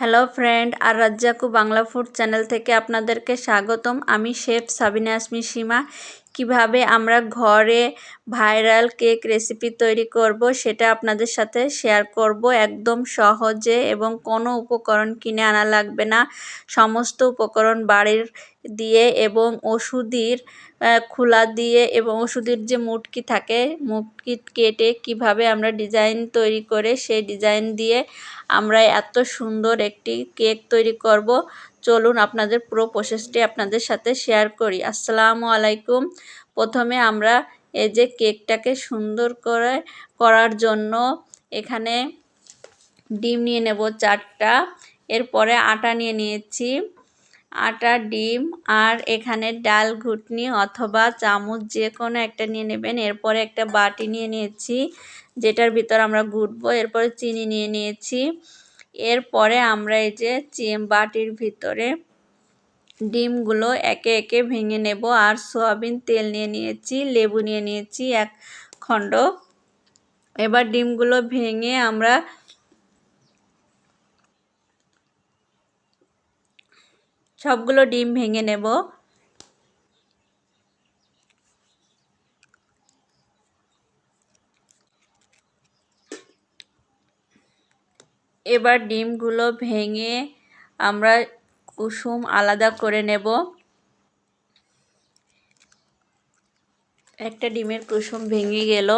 Hello friend, আর রাজ্জাকু Bangla food channel থেকে আপনাদেরকে স্বাগতম। আমি শেফ সাবিনা আসমি সীমা। কীভাবে আমরা ঘরে ভাইরাল কেক রেসিপি তৈরি করব সেটা আপনাদের সাথে শেয়ার করব। একদম সহজে এবং কোনো উপকরণ কিনে আনা লাগবে না। সমস্ত উপকরণ বাড়ির দিয়ে এবং ওষুধের খোলা দিয়ে এবং ওষুধের যে মুটকি থাকে, মুটকি কেটে কীভাবে আমরা ডিজাইন তৈরি করে সেই ডিজাইন দিয়ে আমরা এত সুন্দর একটি কেক তৈরি করব। চলুন আপনাদের পুরো প্রসেসটি আপনাদের সাথে শেয়ার করি। আসসালামু আলাইকুম। প্রথমে আমরা এই যে কেকটাকে সুন্দর করে করার জন্য এখানে ডিম নিয়ে নেব চারটা। এরপরে আটা নিয়ে নিয়েছি। আটা, ডিম আর এখানে ডাল ঘুটনি অথবা চামচ যে কোনো একটা নিয়ে নেবেন। এরপরে একটা বাটি নিয়ে নিয়েছি, যেটার ভিতর আমরা ঘুটবো। এরপরে চিনি নিয়ে নিয়েছি। এরপরে আমরা এই যে চিম বাটির ভিতরে ডিমগুলো একে একে ভেঙে নেব। আর সোয়াবিন তেল নিয়ে নিয়েছি, লেবু নিয়ে নিয়েছি এক খণ্ড। এবার ডিমগুলো ভেঙে আমরা সবগুলো ডিম ভেঙে নেব। এবার ডিমগুলো ভেঙে আমরা কুসুম আলাদা করে নেব। একটা ডিমের কুসুম ভেঙে গেল।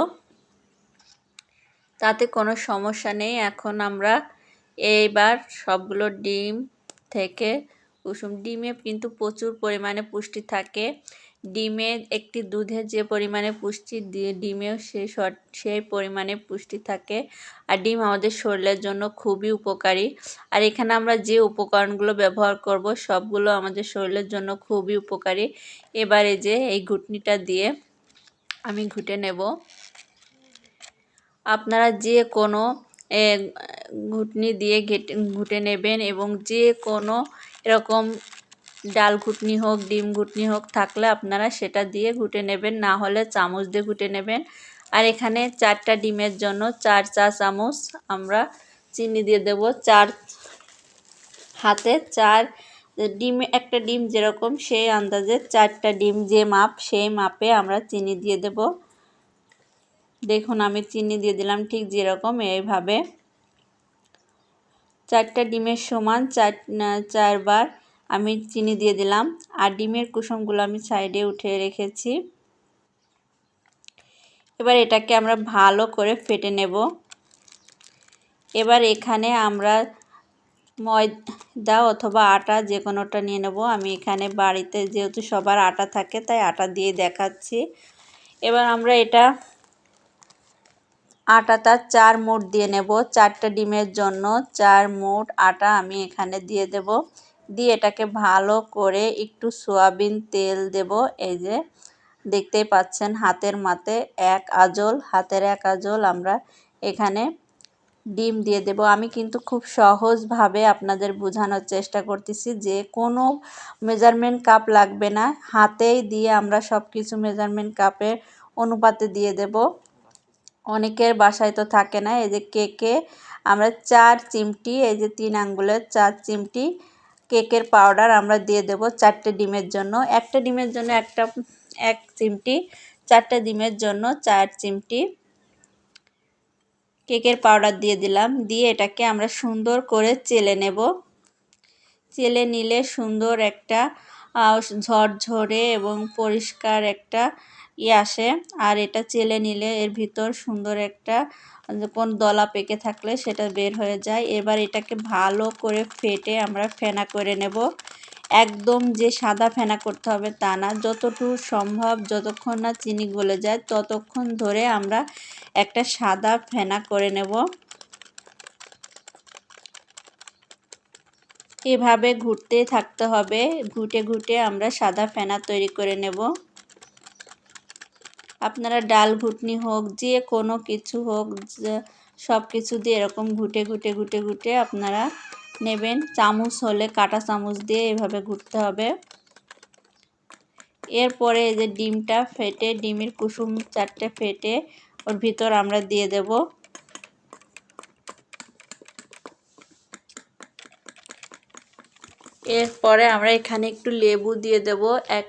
তাতে কোনো সমস্যা নেই। এখন আমরা এইবার সবগুলো ডিম থেকে কুসুম। ডিমে কিন্তু প্রচুর পরিমাণে পুষ্টি থাকে। ডিমে একটি দুধে যে পরিমাণে পুষ্টি ডিমেও সেই সেই পরিমাণে পুষ্টি থাকে। আর ডিম আমাদের শরীরের জন্য খুবই উপকারী। আর এখানে আমরা যে উপকরণগুলো ব্যবহার করব, সবগুলো আমাদের শরীরের জন্য খুবই উপকারী। এবারে যে এই ঘুটনিটা দিয়ে আমি ঘুটে নেব। আপনারা যে কোনো ঘুটনি দিয়ে ঘেটে ঘুটে নেবেন এবং যে কোনো এরকম ডাল ঘুটনি হোক, ডিম ঘুটনি হোক, থাকলে আপনারা সেটা দিয়ে ঘুটে নেবেন, না হলে চামচ দিয়ে ঘুটে নেবেন। আর এখানে চারটা ডিমের জন্য চার চা চামচ আমরা চিনি দিয়ে দেব। চার হাতে চার ডিম, একটা ডিম যেরকম সেই আন্দাজে চারটা ডিম যে মাপ, সেই মাপে আমরা চিনি দিয়ে দেব। দেখুন, আমি চিনি দিয়ে দিলাম ঠিক যেরকম এইভাবে। চারটা ডিমের সমান চার, চারবার আমি চিনি দিয়ে দিলাম আর ডিমের কুসুমগুলো আমি সাইডে উঠে রেখেছি। এবার এটাকে আমরা ভালো করে ফেটে নেব। এবার এখানে আমরা ময়দা অথবা আটা যে কোনোটা নিয়ে নেব। আমি এখানে বাড়িতে যেহেতু সবার আটা থাকে, তাই আটা দিয়ে দেখাচ্ছি। এবার আমরা এটা আটাটা চার মোট দিয়ে নেব। চারটে ডিমের জন্য চার মোট আটা আমি এখানে দিয়ে দেব। দিয়ে এটাকে ভালো করে একটু সোয়াবিন তেল দেব। এই যে দেখতেই পাচ্ছেন হাতের মাতে এক আজল, হাতের এক আজল আমরা এখানে ডিম দিয়ে দেব। আমি কিন্তু খুব সহজভাবে আপনাদের বোঝানোর চেষ্টা করতেছি যে কোনো মেজারমেন্ট কাপ লাগবে না। হাতেই দিয়ে আমরা সব কিছু মেজারমেন্ট কাপের অনুপাতে দিয়ে দেব। অনেকের বাসায় তো থাকে না, এই যে কেকে আমরা চার চিমটি, এই যে তিন আঙ্গুলের চার চিমটি কেকের পাউডার আমরা দিয়ে দেব চারটে ডিমের জন্য। একটা ডিমের জন্য একটা, এক চিমটি, চারটে ডিমের জন্য চার চিমটি কেকের পাউডার দিয়ে দিলাম। দিয়ে এটাকে আমরা সুন্দর করে চেলে নেব। চেলে নিলে সুন্দর একটা ঝরঝরে এবং পরিষ্কার একটা ইয়ে আসে। আর এটা চেলে নিলে এর ভিতর সুন্দর একটা কোন দলা পেকে থাকলে সেটা বের হয়ে যায়। এবার এটাকে ভালো করে ফেটে আমরা ফেনা করে নেব। একদম যে সাদা ফেনা করতে হবে তা না। যতটুকু সম্ভব, যতক্ষণ না চিনি গলে যায়, ততক্ষণ ধরে আমরা একটা সাদা ফেনা করে নেব। এভাবে ঘুরতে থাকতে হবে। ঘুটে ঘুটে আমরা সাদা ফেনা তৈরি করে নেব। আপনারা ডাল ঘুটনি হোক, যে কোনো কিছু হোক সব কিছু দিয়ে এরকম ঘুটে ঘুটে ঘুটে ঘুটে আপনারা নেবেন। চামচ হলে কাটা চামচ দিয়ে এভাবে ঘুরতে হবে। এরপরে এই যে ডিমটা ফেটে, ডিমের কুসুম চারটে ফেটে ওর ভিতর আমরা দিয়ে দেব। এরপরে আমরা এখানে একটু লেবু দিয়ে দেব, এক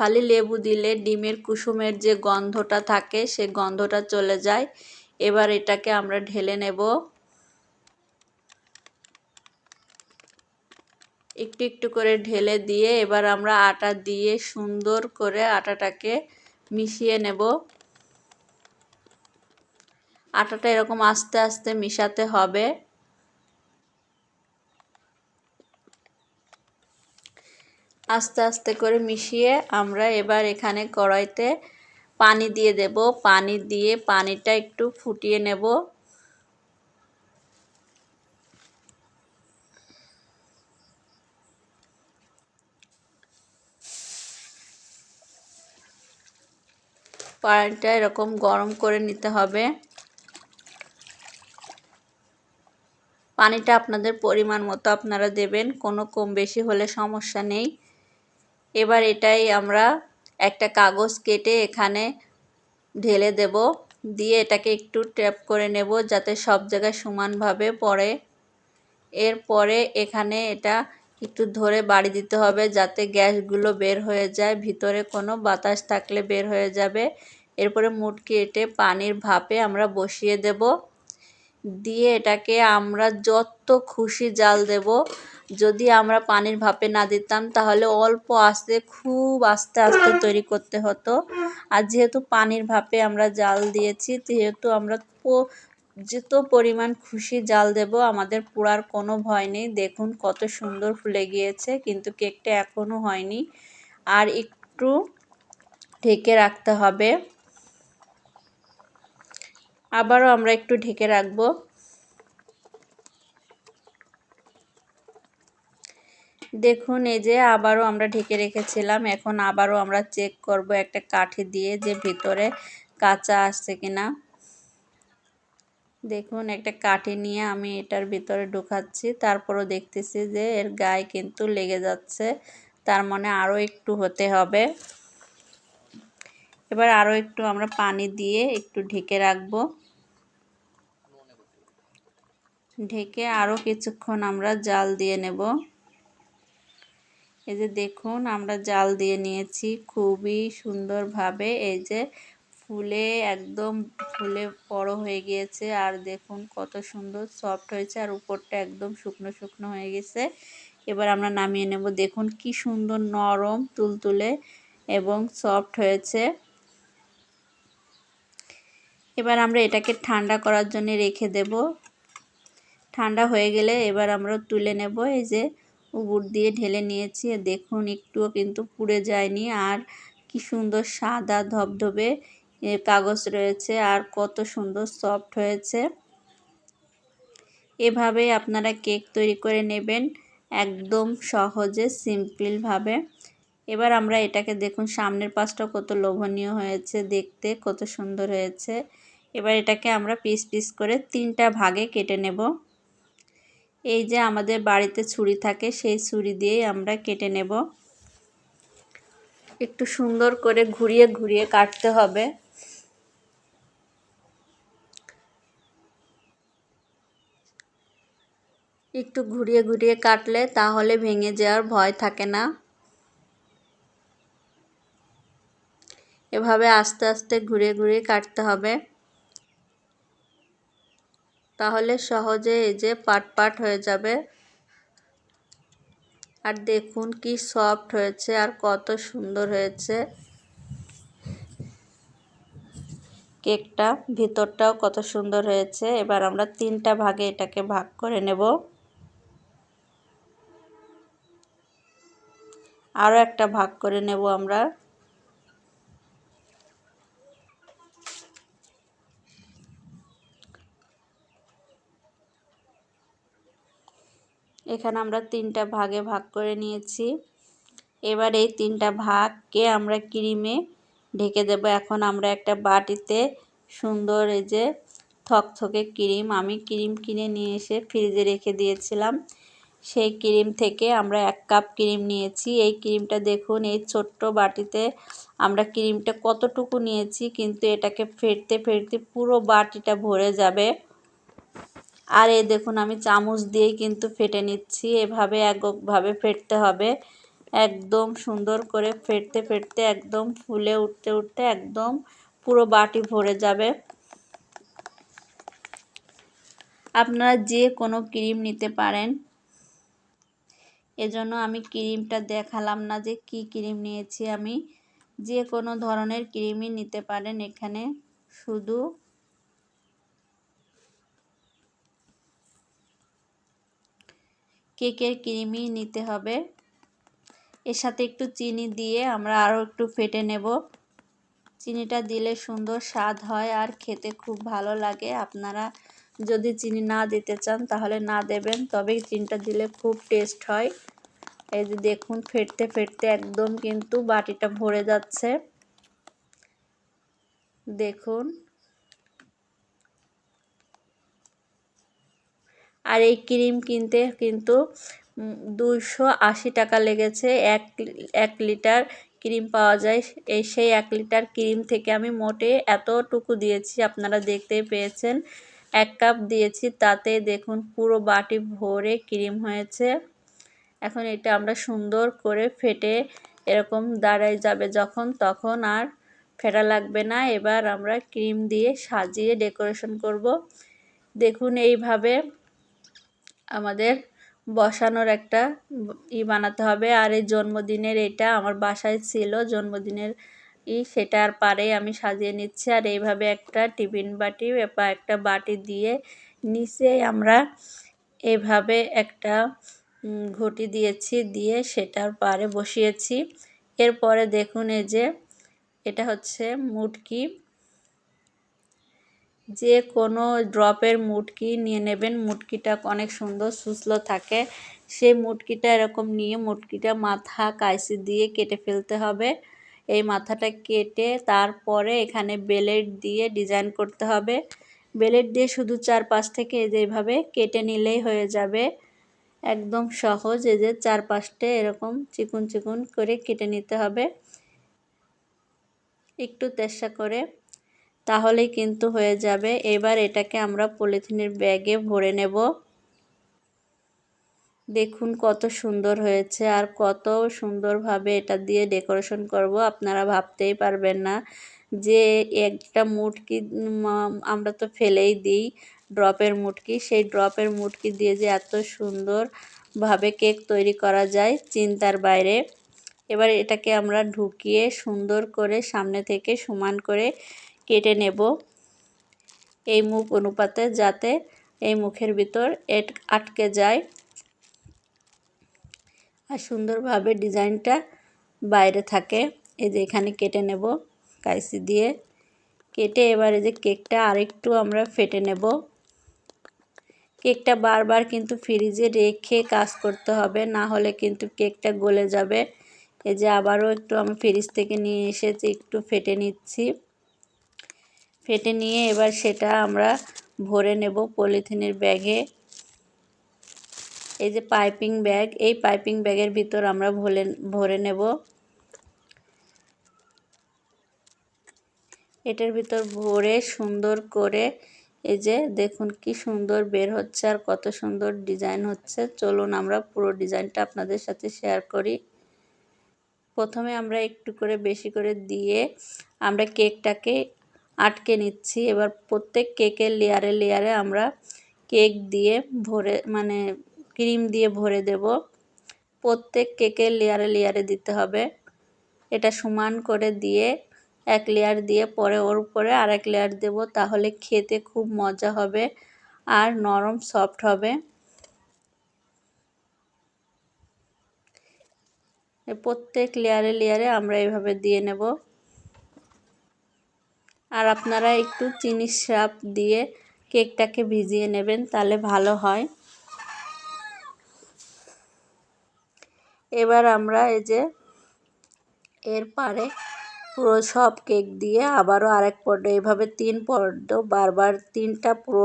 খালি লেবু দিলে ডিমের কুসুমের যে গন্ধটা থাকে, সে গন্ধটা চলে যায়। এবার এটাকে আমরা ঢেলে নেব। একটু একটু করে ঢেলে দিয়ে এবার আমরা আটা দিয়ে সুন্দর করে আটাটাকে মিশিয়ে নেব। আটাটা এরকম আস্তে আস্তে মিশাতে হবে। আস্তে আস্তে করে মিশিয়ে আমরা এবার এখানে কড়াইতে পানি দিয়ে দেব। পানি দিয়ে পানিটা একটু ফুটিয়ে নেব। পানিটা এরকম গরম করে নিতে হবে। পানিটা আপনাদের পরিমাণ মতো আপনারা দেবেন, কোনো কম বেশি হলে সমস্যা নেই। এবার এটাই আমরা একটা কাগজ কেটে এখানে ঢেলে দেব। দিয়ে এটাকে একটু ট্যাপ করে নেব যাতে সব জায়গায় সমানভাবে পড়ে। এরপরে এখানে এটা একটু ধরে বাড়ি দিতে হবে যাতে গ্যাসগুলো বের হয়ে যায়। ভিতরে কোনো বাতাস থাকলে বের হয়ে যাবে। এরপরে মুটকি এটে পানির ভাপে আমরা বসিয়ে দেব। দিয়ে এটাকে আমরা যত খুশি জাল দেব। যদি আমরা পানির ভাপে না দিতাম, তাহলে অল্প আস্তে, খুব আস্তে আস্তে তৈরি করতে হতো। আর যেহেতু পানির ভাপে আমরা জাল দিয়েছি, যেহেতু আমরা যত পরিমাণ খুশি জাল দেব, আমাদের পোড়ার কোনো ভয় নেই। দেখুন কত সুন্দর ফুলে গিয়েছে, কিন্তু কেকটা এখনও হয়নি। আর একটু ঢেকে রাখতে হবে। আবারও আমরা একটু ঢেকে রাখব। দেখুন, এই যে আবারও আমরা ঢেকে রেখেছিলাম। এখন আবারও আমরা চেক করব একটা কাঠি দিয়ে যে ভিতরে কাঁচা আসছে কিনা। দেখুন, একটা কাঠি নিয়ে আমি এটার ভিতরে ঢুকাচ্ছি। তারপরও দেখতেছি যে এর গায়ে কিন্তু লেগে যাচ্ছে। তার মানে আরও একটু হতে হবে। এবার আরও একটু আমরা পানি দিয়ে একটু ঢেকে রাখব। ঢেকে আরও কিছুক্ষণ আমরা জাল দিয়ে নেব। এই যে দেখুন, আমরা জাল দিয়ে নিয়েছি খুবই সুন্দরভাবে। এই যে ফুলে একদম ফুলে বড় হয়ে গিয়েছে আর দেখুন কত সুন্দর সফট হয়েছে আর উপরটা একদম শুকনো শুকনো হয়ে গেছে। এবার আমরা নামিয়ে নেব। দেখুন কি সুন্দর নরম তুলতুলে এবং সফট হয়েছে। এবার আমরা এটাকে ঠান্ডা করার জন্য রেখে দেব। ঠান্ডা হয়ে গেলে এবার আমরা তুলে নেব। এই যে উপর দিয়ে ঢেলে নিয়েছি। দেখুন, একটুও কিন্তু পুড়ে যায়নি। আর কি সুন্দর সাদা ধবধবে কাগজ রয়েছে। আর কত সুন্দর সফট হয়েছে। এভাবে আপনারা কেক তৈরি করে নেবেন একদম সহজে সিম্পলভাবে এবার আমরা এটাকে দেখুন, সামনের পাশটা কত লোভনীয় হয়েছে দেখতে, কত সুন্দর হয়েছে। এবার এটাকে আমরা পিস পিস করে তিনটা ভাগে কেটে নেব। এই যে আমাদের বাড়িতে ছুরি থাকে, সেই ছুরি দিয়েই আমরা কেটে নেব। একটু সুন্দর করে ঘুরিয়ে ঘুরিয়ে কাটতে হবে। একটু ঘুরিয়ে ঘুরিয়ে কাটলে তাহলে ভেঙে যাওয়ার ভয় থাকে না। এভাবে আস্তে আস্তে ঘুরিয়ে ঘুরিয়ে কাটতে হবে। তাহলে সহজে এই যে পাট পাট হয়ে যাবে। আর দেখুন কি সফট হয়েছে আর কত সুন্দর হয়েছে। কেকটা ভিতরটাও কত সুন্দর হয়েছে। এবার আমরা তিনটা ভাগে এটাকে ভাগ করে নেব। আরও একটা ভাগ করে নেব আমরা। এখানে আমরা তিনটা ভাগে ভাগ করে নিয়েছি। এবার এই তিনটা ভাগকে আমরা ক্রিমে ঢেকে দেব। এখন আমরা একটা বাটিতে সুন্দর এই যে থকথকে ক্রিম, আমি ক্রিম কিনে নিয়ে এসে ফ্রিজে রেখে দিয়েছিলাম। সেই ক্রিম থেকে আমরা এক কাপ ক্রিম নিয়েছি। এই ক্রিমটা দেখুন, এই ছোট্ট বাটিতে আমরা ক্রিমটা কতটুকু নিয়েছি, কিন্তু এটাকে ফেটতে ফেটতে পুরো বাটিটা ভরে যাবে। আর এই দেখুন, আমি চামচ দিয়েই কিন্তু ফেটে নিচ্ছি। এভাবে এককভাবে ফেটতে হবে। একদম সুন্দর করে ফেটতে ফেটতে, একদম ফুলে উঠতে উঠতে একদম পুরো বাটি ভরে যাবে। আপনারা যে কোনো ক্রিম নিতে পারেন। এজন্য আমি ক্রিমটা দেখালাম না যে কি ক্রিম নিয়েছি আমি। যে কোনো ধরনের ক্রিমই নিতে পারেন এখানে। শুধু কেকের ক্রিমই নিতে হবে। এর সাথে একটু চিনি দিয়ে আমরা আরও একটু ফেটে নেব। চিনিটা দিলে সুন্দর স্বাদ হয় আর খেতে খুব ভালো লাগে। আপনারা যদি চিনি না দিতে চান তাহলে না দেবেন, তবে চিনিটা দিলে খুব টেস্ট হয়। এই যে দেখুন, ফেটতে ফেটতে একদম কিন্তু বাটিটা ভরে যাচ্ছে। দেখুন আর এই ক্রিম কিনতে কিন্তু দুশো আশি টাকা লেগেছে। এক এক লিটার ক্রিম পাওয়া যায়। এই সেই এক লিটার ক্রিম থেকে আমি মোটে এতটুকু দিয়েছি, আপনারা দেখতেই পেয়েছেন। এক কাপ দিয়েছি, তাতে দেখুন পুরো বাটি ভরে ক্রিম হয়েছে। এখন এটা আমরা সুন্দর করে ফেটে এরকম দাঁড়ায় যাবে যখন, তখন আর ফেটা লাগবে না। এবার আমরা ক্রিম দিয়ে সাজিয়ে ডেকোরেশন করব। দেখুন এইভাবে আমাদের বসানোর একটা ই বানাতে হবে। আর এই জন্মদিনের এটা আমার বাসায় ছিল, জন্মদিনের ই সেটা আর পারে আমি সাজিয়ে নিচ্ছি। আর এইভাবে একটা টিফিন বাটি বা একটা বাটি দিয়ে নিচে আমরা এভাবে একটা ঘটি দিয়েছি, দিয়ে সেটার পারে বসিয়েছি। এরপরে দেখুন এই যে, এটা হচ্ছে মুটকি। যে কোনো ড্রপের মুটকি নিয়ে নেবেন। মুটকিটা অনেক সুন্দর সুসলো থাকে। সেই মুটকিটা এরকম নিয়ে মুটকিটা মাথা কাইসি দিয়ে কেটে ফেলতে হবে। এই মাথাটা কেটে তারপরে এখানে বেলেট দিয়ে ডিজাইন করতে হবে। বেলেট দিয়ে শুধু চারপাশ থেকে যেভাবে কেটে নিলেই হয়ে যাবে। একদম সহজ এই যে চারপাশটা এরকম চিকুন চিকুন করে কেটে নিতে হবে। একটু তেসা করে তাহলেই কিন্তু হয়ে যাবে। এবার এটাকে আমরা পলিথিনের ব্যাগে ভরে নেব। দেখুন কত সুন্দর হয়েছে আর কত সুন্দরভাবে এটা দিয়ে ডেকোরেশন করব। আপনারা ভাবতেই পারবেন না যে একটা মুটকি আমরা তো ফেলেই দিই ড্রপের মুটকি। সেই ড্রপের মুটকি দিয়ে যে এত সুন্দরভাবে কেক তৈরি করা যায় চিন্তার বাইরে। এবার এটাকে আমরা ঢুকিয়ে সুন্দর করে সামনে থেকে সমান করে কেটে নেব। এই মুখ অনুপাতে যাতে এই মুখের ভিতর এট আটকে যায়। আর সুন্দরভাবে ডিজাইনটা বাইরে থাকে। এই যে এখানে কেটে নেব কাইসি দিয়ে। কেটে এবারে যে কেকটা আরেকটু আমরা ফেটে নেব। কেকটা বারবার কিন্তু ফ্রিজে রেখে কাজ করতে হবে, না হলে কিন্তু কেকটা গলে যাবে। এই যে আবারও একটু আমি ফ্রিজ থেকে নিয়ে এসেছি একটু ফেটে নিচ্ছি। ফেটে নিয়ে এবার সেটা আমরা ভরে নেব পলিথিনের ব্যাগে। এই যে পাইপিং ব্যাগ, এই পাইপিং ব্যাগের ভিতর আমরা ভরে ভরে নেব। এটার ভিতর ভরে সুন্দর করে এই যে দেখুন কি সুন্দর বের হচ্ছে আর কত সুন্দর ডিজাইন হচ্ছে। চলুন আমরা পুরো ডিজাইনটা আপনাদের সাথে শেয়ার করি। প্রথমে আমরা একটু করে বেশি করে দিয়ে আমরা কেকটাকে আটকে নিচ্ছি। এবার প্রত্যেক কেকের লেয়ারে লেয়ারে আমরা কেক দিয়ে ভরে মানে ক্রিম দিয়ে ভরে দেব। প্রত্যেক কেকের লেয়ারে লেয়ারে দিতে হবে। এটা সমান করে দিয়ে এক লেয়ার দিয়ে পরে ওর উপরে আরেক লেয়ার দেব, তাহলে খেতে খুব মজা হবে আর নরম সফট হবে। প্রত্যেক লেয়ারে লেয়ারে আমরা এভাবে দিয়ে নেব। আর আপনারা একটু চিনি সাপ দিয়ে কেকটাকে ভিজিয়ে নেবেন, তাহলে ভালো হয়। এবার আমরা এই যে এর পারে পুরো সব কেক দিয়ে আবারও আরেক পর্দ, এইভাবে তিন পর্দ, বারবার তিনটা প্রো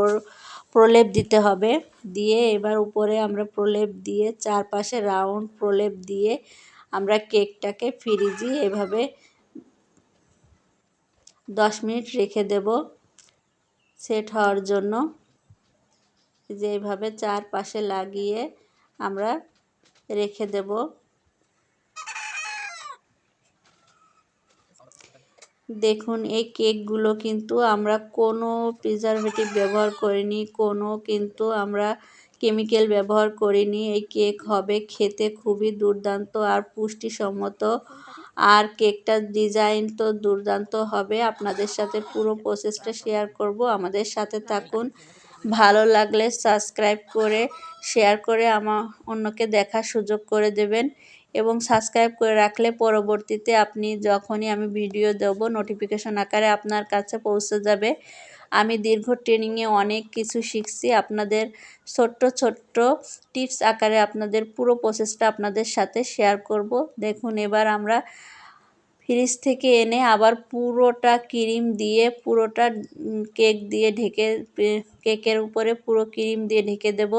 প্রলেপ দিতে হবে। দিয়ে এবার উপরে আমরা প্রলেপ দিয়ে চারপাশে রাউন্ড প্রলেপ দিয়ে আমরা কেকটাকে ফ্রিজে এভাবে দশ মিনিট রেখে দেব সেট হওয়ার জন্য। যে এইভাবে চারপাশে লাগিয়ে আমরা রেখে দেব। দেখুন, এই কেকগুলো কিন্তু আমরা কোনো প্রিজারভেটিভ ব্যবহার করিনি, কোনো কিন্তু আমরা কেমিক্যাল ব্যবহার করিনি এই কেক হবে। খেতে খুবই দুর্দান্ত আর পুষ্টিসম্মত। আর কেকটার ডিজাইন তো দুর্দান্ত হবে। আপনাদের সাথে পুরো প্রসেসটা শেয়ার করব। আমাদের সাথে থাকুন। ভালো লাগলে সাবস্ক্রাইব করে, শেয়ার করে আমার অন্যকে দেখার সুযোগ করে দেবেন। এবং সাবস্ক্রাইব করে রাখলে পরবর্তীতে আপনি যখনই আমি ভিডিও দেব নোটিফিকেশন আকারে আপনার কাছে পৌঁছে যাবে। আমি দীর্ঘ ট্রেনিংয়ে অনেক কিছু শিখছি। আপনাদের ছোট্ট ছোট্ট টিপস আকারে আপনাদের পুরো প্রসেসটা আপনাদের সাথে শেয়ার করব। দেখুন, এবার আমরা ফ্রিজ থেকে এনে আবার পুরোটা ক্রিম দিয়ে, পুরোটা কেক দিয়ে ঢেকে কেকের উপরে পুরো ক্রিম দিয়ে ঢেকে দেব।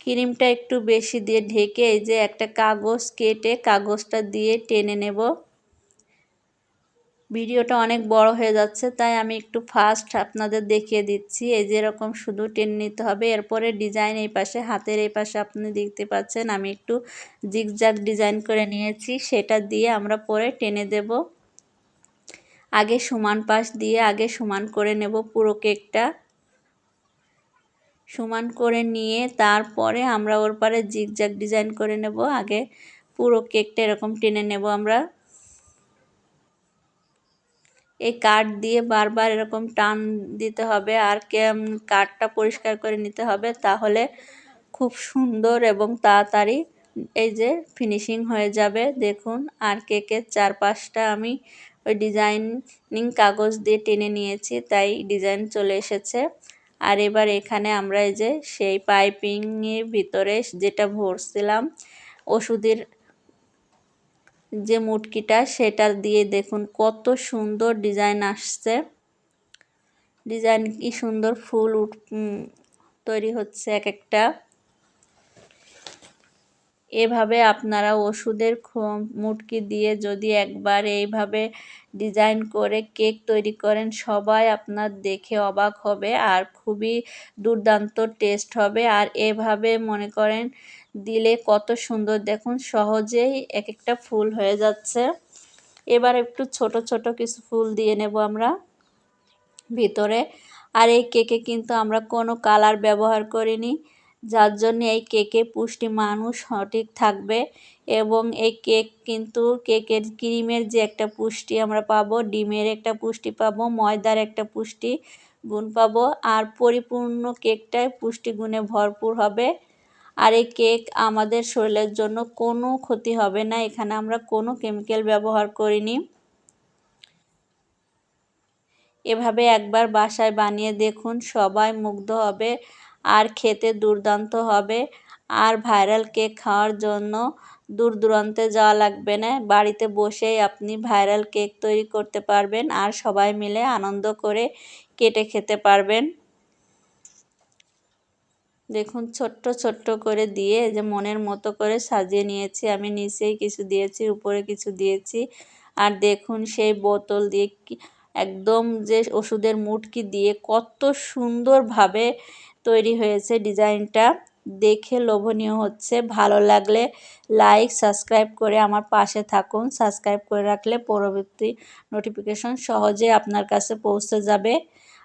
ক্রিমটা একটু বেশি দিয়ে ঢেকে এই যে একটা কাগজ কেটে কাগজটা দিয়ে টেনে নেব। ভিডিওটা অনেক বড় হয়ে যাচ্ছে, তাই আমি একটু ফাস্ট আপনাদের দেখিয়ে দিচ্ছি। এই যে এরকম শুধু টেনে নিতে হবে, এরপরে ডিজাইন এই পাশে, হাতের এই পাশে আপনি দেখতে পাচ্ছেন, আমি একটু জিগজাগ ডিজাইন করে নিয়েছি, সেটা দিয়ে আমরা পরে টেনে দেব। আগে সমান পাশ দিয়ে আগে সমান করে নেব পুরো কেকটা। সমান করে নিয়ে তারপরে আমরা ওর পারে জিগজাগ ডিজাইন করে নেব, আগে পুরো কেকটা এরকম টেনে নেব আমরা। এই কাঠ দিয়ে বারবার এরকম টান দিতে হবে আর কাঠটা পরিষ্কার করে নিতে হবে তাহলে খুব সুন্দর এবং তাড়াতাড়ি এই যে ফিনিশিং হয়ে যাবে। দেখুন আর কেকের চারপাশটা আমি ওই ডিজাইনিং কাগজ দিয়ে টেনে নিয়েছি, তাই ডিজাইন চলে এসেছে। আর এবার এখানে আমরা এই যে সেই পাইপিংয়ের ভিতরে যেটা ভরছিলাম, ওষুধের যে মুটকিটা, সেটা দিয়ে দেখুন কত সুন্দর ডিজাইন আসছে। ডিজাইন কি সুন্দর ফুল তৈরি হচ্ছে এক একটা এভাবে আপনারা ওষুধের মুটকি দিয়ে যদি একবার এইভাবে ডিজাইন করে কেক তৈরি করেন, সবাই আপনার দেখে অবাক হবে আর খুবই দুর্দান্ত টেস্ট হবে। আর এভাবে মনে করেন, দিলে কত সুন্দর, দেখুন সহজেই এক একটা ফুল হয়ে যাচ্ছে। এবার একটু ছোট ছোট কিছু ফুল দিয়ে নেব আমরা ভিতরে। আর এই কেকে কিন্তু আমরা কোনো কালার ব্যবহার করিনি। যার জন্য এই কেকে পুষ্টি মানুষ সঠিক থাকবে এবং এই কেক কিন্তু কেকের ক্রিমের যে একটা পুষ্টি আমরা পাবো, ডিমের একটা পুষ্টি পাবো, ময়দার একটা পুষ্টি গুণ পাবো, আর পরিপূর্ণ কেকটাই পুষ্টিগুণে ভরপুর হবে। আর এই কেক আমাদের শরীরের জন্য কোনো ক্ষতি হবে না, এখানে আমরা কোনো কেমিক্যাল ব্যবহার করিনি। এভাবে একবার বাসায় বানিয়ে দেখুন, সবাই মুগ্ধ হবে। আর খেতে দুর্দান্ত হবে। আর ভাইরাল কেক খাওয়ার জন্য দূর দূরান্তে যাওয়া লাগবে না। বাড়িতে বসেই আপনি ভাইরাল কেক তৈরি করতে পারবেন আর সবাই মিলে আনন্দ করে কেটে খেতে পারবেন। দেখুন, ছোট্ট ছোট্ট করে দিয়ে যে মনের মতো করে সাজিয়ে নিয়েছি। আমি নিচেই কিছু দিয়েছি, উপরে কিছু দিয়েছি। আর দেখুন, সেই বোতল দিয়ে একদম যে ওষুধের মুটকি দিয়ে কত সুন্দরভাবে তৈরি হয়েছে ডিজাইনটা। দেখে লোভনীয় হচ্ছে। ভালো লাগলে লাইক সাবস্ক্রাইব করে আমার পাশে থাকুন। সাবস্ক্রাইব করে রাখলে পরবর্তী নোটিফিকেশন সহজে আপনার কাছে পৌঁছে যাবে।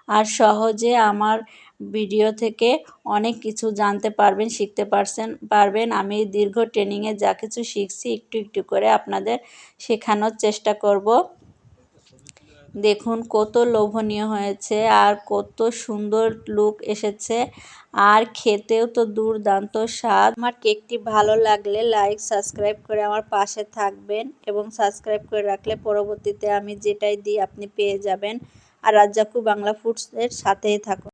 আর সহজে আমার ভিডিও থেকে অনেক কিছু জানতে পারবেন, শিখতে পারছেন, পারবেন। আমি দীর্ঘ ট্রেনিংয়ে যা কিছু শিখছি, একটু একটু করে আপনাদের শেখানোর চেষ্টা করব। দেখুন, কত লোভনীয় হয়েছে আর কত সুন্দর লুক এসেছে। আর খেতেও তো দুর্দান্ত স্বাদ। আমার কেকটি ভালো লাগলে লাইক সাবস্ক্রাইব করে আমার পাশে থাকবেন এবং সাবস্ক্রাইব করে রাখলে পরবর্তীতে আমি যেটাই দিই আপনি পেয়ে যাবেন। আর রাজ্জাকু বাংলা ফুডসের সাথেই থাকুন।